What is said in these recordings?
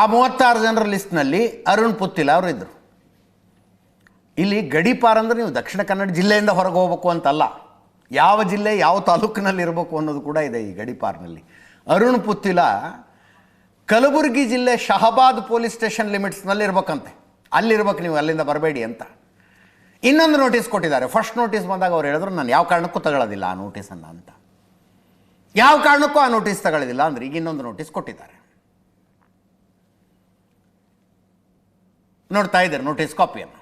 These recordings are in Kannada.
ಆ ಮೂವತ್ತಾರು ಜನರ ಲಿಸ್ಟ್ನಲ್ಲಿ ಅರುಣ್ ಪುತ್ತಿಲ ಅವರು ಇದ್ದರು ಇಲ್ಲಿ ಗಡಿಪಾರ ಅಂದರೆ ನೀವು ದಕ್ಷಿಣ ಕನ್ನಡ ಜಿಲ್ಲೆಯಿಂದ ಹೊರಗೆ ಹೋಗ್ಬೇಕು ಅಂತಲ್ಲ, ಯಾವ ಜಿಲ್ಲೆ ಯಾವ ತಾಲೂಕಿನಲ್ಲಿ ಇರಬೇಕು ಅನ್ನೋದು ಕೂಡ ಇದೆ ಈ ಗಡಿಪಾರ್ನಲ್ಲಿ. ಅರುಣ್ ಪುತ್ತಿಲ ಕಲಬುರಗಿ ಜಿಲ್ಲೆ ಶಹಬಾದ್ ಪೊಲೀಸ್ ಸ್ಟೇಷನ್ ಲಿಮಿಟ್ಸ್ನಲ್ಲಿ ಇರ್ಬೇಕಂತೆ. ಅಲ್ಲಿರ್ಬೇಕು ನೀವು, ಅಲ್ಲಿಂದ ಬರಬೇಡಿ ಅಂತ. ಇನ್ನೊಂದು ನೋಟಿಸ್ ಕೊಟ್ಟಿದ್ದಾರೆ. ಫಸ್ಟ್ ನೋಟಿಸ್ ಬಂದಾಗ ಅವ್ರು ಹೇಳಿದ್ರು, ನಾನು ಯಾವ ಕಾರಣಕ್ಕೂ ತಗೊಳ್ಳೋದಿಲ್ಲ ಆ ನೋಟಿಸನ್ನು ಅಂತ. ಯಾವ ಕಾರಣಕ್ಕೂ ಆ ನೋಟಿಸ್ ತಗೊಳ್ಳೋದಿಲ್ಲ ಅಂದ್ರೆ ಈಗ ಇನ್ನೊಂದು ನೋಟಿಸ್ ಕೊಟ್ಟಿದ್ದಾರೆ. ನೋಡ್ತಾ ಇದ್ದಾರೆ ನೋಟಿಸ್ ಕಾಪಿಯನ್ನು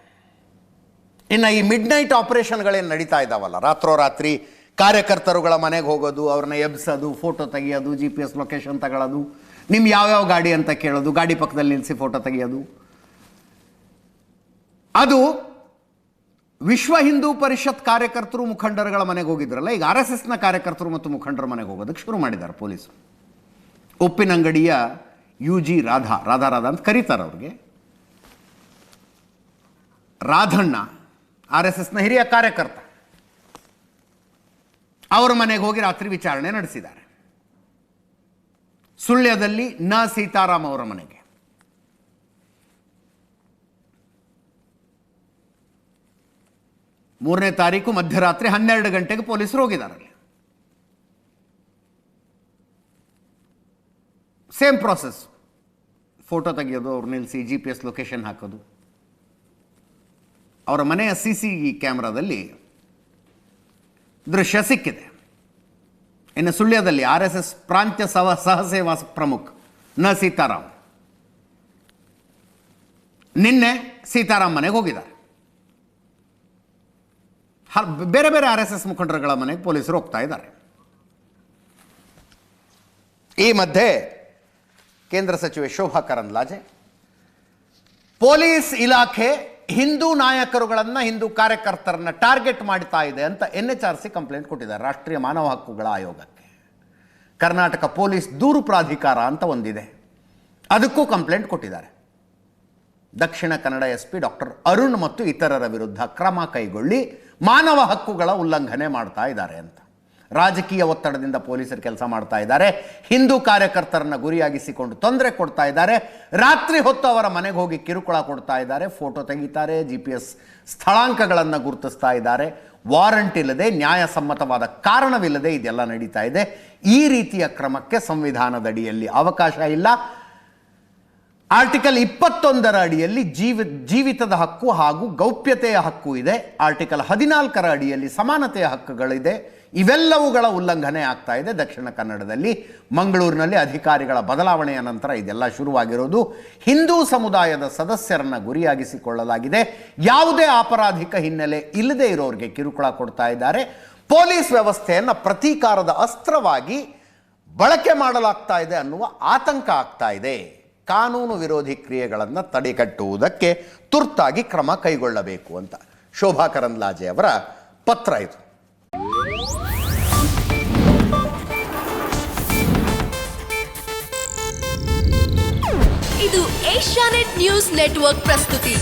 ಇನ್ನು ಈ ಮಿಡ್ ನೈಟ್ ಆಪರೇಷನ್ಗಳೇನು ನಡೀತಾ ಇದ್ದಾವಲ್ಲ ರಾತ್ರೋರಾತ್ರಿ ಕಾರ್ಯಕರ್ತರುಗಳ ಮನೆಗೆ ಹೋಗೋದು, ಅವ್ರನ್ನ ಎಬ್ಸೋದು ಫೋಟೋ ತೆಗಿಯೋದು ಜಿ ಪಿ ಎಸ್ ಲೊಕೇಶನ್ ತಗೊಳ್ಳೋದು ನಿಮ್ಮ ಯಾವ್ಯಾವ ಗಾಡಿ ಅಂತ ಕೇಳೋದು, ಗಾಡಿ ಪಕ್ಕದಲ್ಲಿ ನಿಲ್ಲಿಸಿ ಫೋಟೋ ತೆಗೆಯೋದು. ಅದು ವಿಶ್ವ ಹಿಂದೂ ಪರಿಷತ್ ಕಾರ್ಯಕರ್ತರು ಮುಖಂಡರುಗಳ ಮನೆಗೆ ಹೋಗಿದ್ರಲ್ಲ, ಈಗ ಆರ್ ಎಸ್ ಎಸ್ನ ಕಾರ್ಯಕರ್ತರು ಮತ್ತು ಮುಖಂಡರ ಮನೆಗೆ ಹೋಗೋದಕ್ಕೆ ಶುರು ಮಾಡಿದ್ದಾರೆ ಪೊಲೀಸರು. ಉಪ್ಪಿನಂಗಡಿಯ ಯು ಜಿ ರಾಧಾ ರಾಧಾ ರಾಧಾ ಅಂತ ಕರೀತಾರೆ ಅವ್ರಿಗೆ. ರಾಧಣ್ಣ, ಆರ್ ಎಸ್ ಎಸ್ನ ಹಿರಿಯ ಕಾರ್ಯಕರ್ತ, ಅವರ ಮನೆಗೆ ಹೋಗಿ ರಾತ್ರಿ ವಿಚಾರಣೆ ನಡೆಸಿದ್ದಾರೆ. ಸುಳ್ಯದಲ್ಲಿ ನ ಸೀತಾರಾಮ್ ಅವರ ಮನೆಗೆ. ಮೂರನೇ ತಾರೀಕು ಮಧ್ಯರಾತ್ರಿ ಹನ್ನೆರಡು ಗಂಟೆಗೆ ಪೊಲೀಸರು ಹೋಗಿದ್ದಾರೆ ಸೇಮ್ ಪ್ರಾಸೆಸ್ ಫೋಟೋ ತೆಗೆಯೋದು, ಅವ್ರು ನಿಲ್ಲಿಸಿ ಜಿ ಪಿ ಎಸ್ ಲೊಕೇಶನ್ ಹಾಕೋದು. ಅವರ ಮನೆಯ ಸಿ ಸಿ ಕ್ಯಾಮ್ರಾದಲ್ಲಿ ದೃಶ್ಯ ಸಿಕ್ಕಿದೆ. ಇನ್ನು ಸುಳ್ಯದಲ್ಲಿ ಆರ್ ಎಸ್ ಎಸ್ ಪ್ರಾಂತ್ಯ ಸಹ, ಸಹಸೇವಾ ಪ್ರಮುಖ ನ ಸೀತಾರಾಮ್. ನಿನ್ನೆ ಸೀತಾರಾಮ್ ಮನೆಗೆ ಹೋಗಿದ್ದಾರೆ. ಬೇರೆ ಬೇರೆ ಆರ್ ಎಸ್ ಎಸ್ ಮುಖಂಡರುಗಳ ಮನೆಗೆ ಪೊಲೀಸರು ಹೋಗ್ತಾ ಇದ್ದಾರೆ. ಈ ಮಧ್ಯೆ ಕೇಂದ್ರ ಸಚಿವೆ ಶೋಭಾ ಕರಂದ್ಲಾಜೆ, ಪೊಲೀಸ್ ಇಲಾಖೆ ಹಿಂದೂ ನಾಯಕರುಗಳನ್ನು ಹಿಂದೂ ಕಾರ್ಯಕರ್ತರನ್ನ ಟಾರ್ಗೆಟ್ ಮಾಡ್ತಾ ಇದೆ ಅಂತ N H R C complaint ಕೊಟ್ಟಿದ್ದಾರೆ ರಾಷ್ಟ್ರೀಯ ಮಾನವ ಹಕ್ಕುಗಳ ಆಯೋಗಕ್ಕೆ. ಕರ್ನಾಟಕ ಪೊಲೀಸ್ ದೂರು ಪ್ರಾಧಿಕಾರ ಅಂತ ಒಂದಿದೆ. ಅದಕ್ಕೂ ಕಂಪ್ಲೇಂಟ್ ಕೊಟ್ಟಿದ್ದಾರೆ. Dakshina Kannada S P doctor Arun ಮತ್ತು ಇತರರ ವಿರುದ್ಧ ಕ್ರಮ ಕೈಗೊಳ್ಳಿ, ಮಾನವ ಹಕ್ಕುಗಳ ಉಲ್ಲಂಘನೆ ಮಾಡ್ತಾ ಇದ್ದಾರೆ ಅಂತ. ರಾಜಕೀಯ ಒತ್ತಡದಿಂದ ಪೊಲೀಸರು ಕೆಲಸ ಮಾಡ್ತಾ ಇದ್ದಾರೆ. ಹಿಂದೂ ಕಾರ್ಯಕರ್ತರನ್ನ ಗುರಿಯಾಗಿಸಿಕೊಂಡು ತೊಂದರೆ ಕೊಡ್ತಾ ಇದ್ದಾರೆ. ರಾತ್ರಿ ಹೊತ್ತು ಅವರ ಮನೆಗೆ ಹೋಗಿ ಕಿರುಕುಳ ಕೊಡ್ತಾ ಇದ್ದಾರೆ. ಫೋಟೋ ತೆಗಿತಾರೆ ಜಿ ಪಿ ಎಸ್ ಸ್ಥಳಾಂಕಗಳನ್ನು ಗುರುತಿಸ್ತಾ ಇದ್ದಾರೆ. ವಾರಂಟ್ ಇಲ್ಲದೆ, ನ್ಯಾಯಸಮ್ಮತವಾದ ಕಾರಣವಿಲ್ಲದೆ ಇದೆಲ್ಲ ನಡೀತಾ ಇದೆ. ಈ ರೀತಿಯ ಕ್ರಮಕ್ಕೆ ಸಂವಿಧಾನದಡಿಯಲ್ಲಿ ಅವಕಾಶ ಇಲ್ಲ. ಆರ್ಟಿಕಲ್ ಇಪ್ಪತ್ತೊಂದರ ಅಡಿಯಲ್ಲಿ ಜೀವ, ಜೀವಿತದ ಹಕ್ಕು ಹಾಗೂ ಗೌಪ್ಯತೆಯ ಹಕ್ಕು ಇದೆ. ಆರ್ಟಿಕಲ್ ಹದಿನಾಲ್ಕರ ಅಡಿಯಲ್ಲಿ ಸಮಾನತೆಯ ಹಕ್ಕುಗಳಿದೆ. ಇವೆಲ್ಲವುಗಳ ಉಲ್ಲಂಘನೆ ಆಗ್ತಾ ಇದೆ ದಕ್ಷಿಣ ಕನ್ನಡದಲ್ಲಿ. ಮಂಗಳೂರಿನಲ್ಲಿ ಅಧಿಕಾರಿಗಳ ಬದಲಾವಣೆಯ ನಂತರ ಇದೆಲ್ಲ ಶುರುವಾಗಿರೋದು. ಹಿಂದೂ ಸಮುದಾಯದ ಸದಸ್ಯರನ್ನು ಗುರಿಯಾಗಿಸಿಕೊಳ್ಳಲಾಗಿದೆ. ಯಾವುದೇ ಅಪರಾಧಿಕ ಹಿನ್ನೆಲೆ ಇಲ್ಲದೆ ಇರೋರಿಗೆ ಕಿರುಕುಳ ಕೊಡ್ತಾ ಇದ್ದಾರೆ. ಪೊಲೀಸ್ ವ್ಯವಸ್ಥೆಯನ್ನು ಪ್ರತೀಕಾರದ ಅಸ್ತ್ರವಾಗಿ ಬಳಕೆ ಮಾಡಲಾಗ್ತಾ ಇದೆ ಅನ್ನುವ ಆತಂಕ ಆಗ್ತಾ ಇದೆ. ಕಾನೂನು ವಿರೋಧಿ ಕ್ರಿಯೆಗಳನ್ನು ತಡೆಗಟ್ಟುವುದಕ್ಕೆ ತುರ್ತಾಗಿ ಕ್ರಮ ಕೈಗೊಳ್ಳಬೇಕು ಅಂತ. ಶೋಭಾ ಕರಂದ್ಲಾಜೆ ಅವರ ಪತ್ರ ಇದು. ಇದು ಏಷ್ಯಾನೆಟ್ ನ್ಯೂಸ್ ನೆಟ್ವರ್ಕ್ ಪ್ರಸ್ತುತಿ.